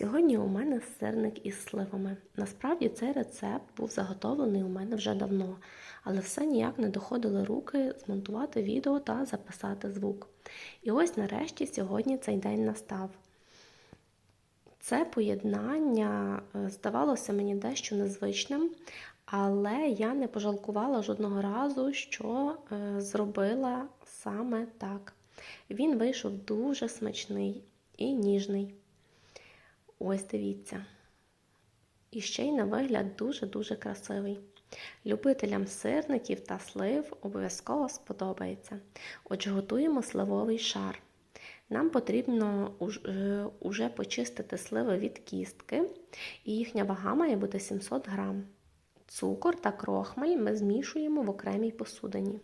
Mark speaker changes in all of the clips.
Speaker 1: Сьогодні у мене сирник із сливами. Насправді цей рецепт був заготовлений у мене вже давно, але все ніяк не доходили руки змонтувати відео та записати звук. І ось нарешті сьогодні цей день настав. Це поєднання е, здавалося мені дещо незвичним, але я не пожалкувала жодного разу, що е, зробила саме так. Він вийшов дуже смачний і ніжний. Ось дивіться. І ще й на вигляд дуже-дуже красивий. Любителям сирників та слив обов'язково сподобається. Отже, готуємо сливовий шар. Нам потрібно уже почистити сливи від кістки, і їхня вага має бути 700 грам. Цукор та крохмаль ми змішуємо в окремій посудині.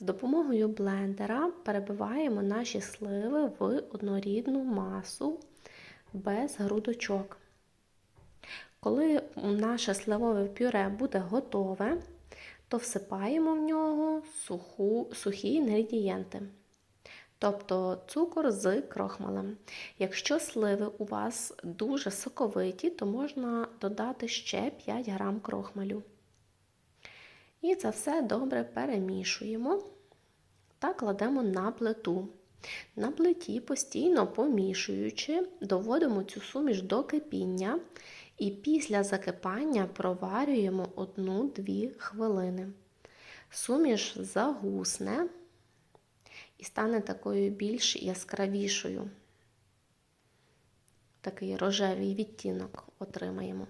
Speaker 1: З допомогою блендера перебиваємо наші сливи в однорідну масу без грудочок. Коли наше сливове пюре буде готове, то всипаємо в нього суху, сухі інгредієнти, тобто цукор з крохмалем. Якщо сливи у вас дуже соковиті, то можна додати ще 5 грам крохмалю. І це все добре перемішуємо та кладемо на плиту. На плиті, постійно помішуючи, доводимо цю суміш до кипіння і після закипання проварюємо 1-2 хвилини. Суміш загусне і стане такою більш яскравішою. Такий рожевий відтінок отримаємо.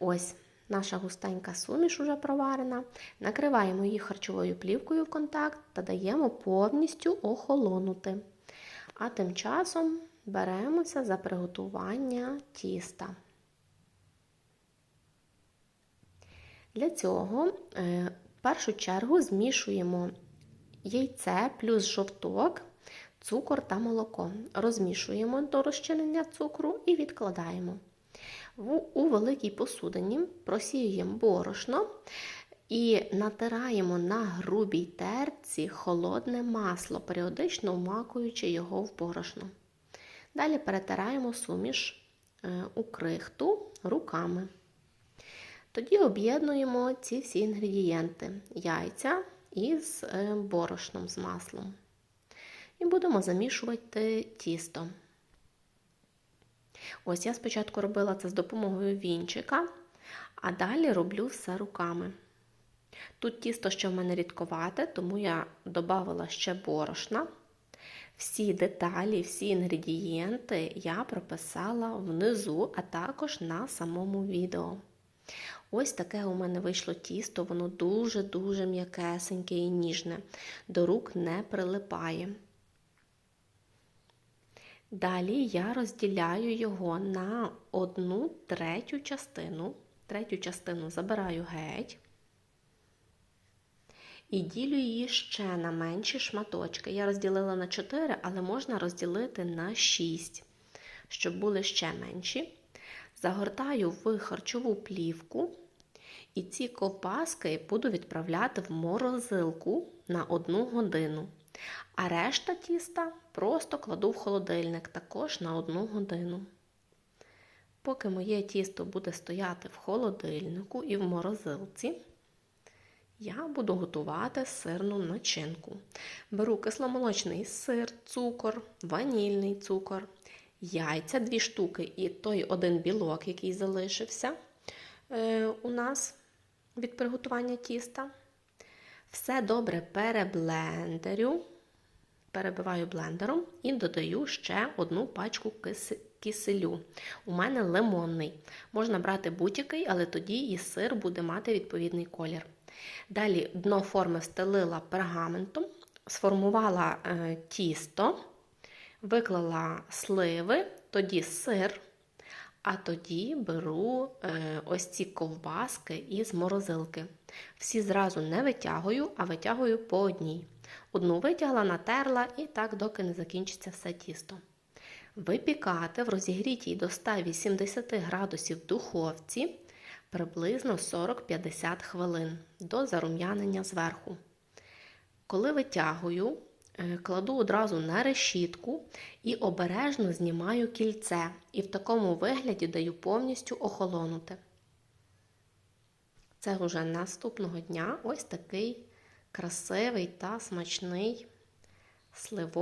Speaker 1: Ось. Наша густенька суміш уже проварена. Накриваємо її харчовою плівкою в контакт та даємо повністю охолонути. А тим часом беремося за приготування тіста. Для цього е, в першу чергу змішуємо яйце плюс жовток, цукор та молоко. Розмішуємо до розчинення цукру і відкладаємо. У великій посудині просіюємо борошно і натираємо на грубій терці холодне масло, періодично вмакуючи його в борошно. Далі перетираємо суміш е, у крихту руками. Тоді об'єднуємо ці всі інгредієнти яйця із е, борошном з маслом. І будемо замішувати тісто. Ось я спочатку робила це з допомогою вінчика, а далі роблю все руками. Тут тісто, що в мене рідковате, тому я додала ще борошна. Всі деталі, всі інгредієнти я прописала внизу, а також на самому відео. Ось таке у мене вийшло тісто, воно дуже-дуже м'якесеньке і ніжне, до рук не прилипає. Далі я розділяю його на одну третю частину. Третю частину забираю геть і ділю її ще на менші шматочки. Я розділила на 4, але можна розділити на 6, щоб були ще менші. Загортаю в харчову плівку, і ці ковбаски буду відправляти в морозилку на 1 годину. А решта тіста просто кладу в холодильник також на одну годину. Поки моє тісто буде стояти в холодильнику і в морозилці, я буду готувати сирну начинку. Беру кисломолочний сир, цукор, ванільний цукор, яйця дві штуки і той один білок, який залишився е, у нас від приготування тіста. Все добре переблендерю, перебиваю блендером і додаю ще одну пачку киселю. У мене лимонний. Можна брати будь-який, але тоді і сир буде мати відповідний колір. Далі дно форми стелила пергаментом, сформувала е, тісто, виклала сливи, тоді сир. А тоді беру е, ось ці ковбаски із морозилки. Всі зразу не витягую, а витягую по одній. Одну витягла, натерла і так, доки не закінчиться все тісто. Випікати в розігрітій до 180 градусів духовці приблизно 40-50 хвилин до зарум'янення зверху. Коли витягую, Кладу одразу на решітку і обережно знімаю кільце. І в такому вигляді даю повністю охолонути. Це вже наступного дня ось такий красивий та смачний сливок.